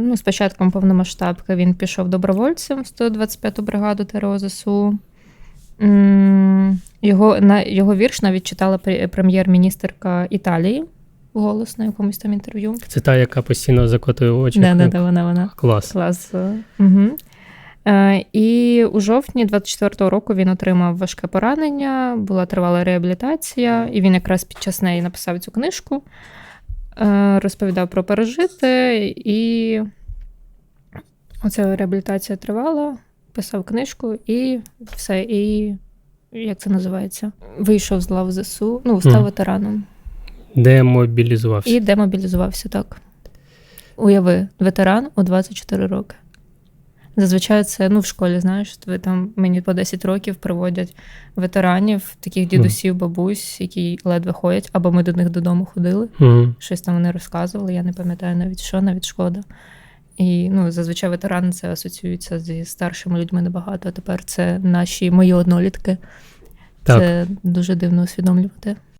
Ну, з початком повномасштабки він пішов добровольцем в 125-ту бригаду ТРО ЗСУ. Його, на, його вірш навіть читала пре- прем'єр-міністерка Італії голос на якомусь там інтерв'ю. Це та, яка постійно закотує очі. Да, да, да, вона, вона. Клас. Клас. Угу. І у жовтні 24-го року він отримав важке поранення, була тривала реабілітація, і він якраз під час неї написав цю книжку, розповідав про пережити, і оця реабілітація тривала, писав книжку і все. І як це називається? Вийшов з лав ЗСУ, ну, став mm. ветераном. Демобілізувався. І демобілізувався так. Уяви, ветеран у 24 роки. Зазвичай це ну, в школі, знаєш, ви там мені по 10 років приводять ветеранів, таких дідусів, бабусь, які ледве ходять, або ми до них додому ходили. Угу. Щось там вони розказували, я не пам'ятаю навіть що, навіть шкода. І ну, зазвичай ветерани це асоціюється зі старшими людьми набагато. А тепер це наші мої однолітки. Так. Це дуже дивно усвідомлювати.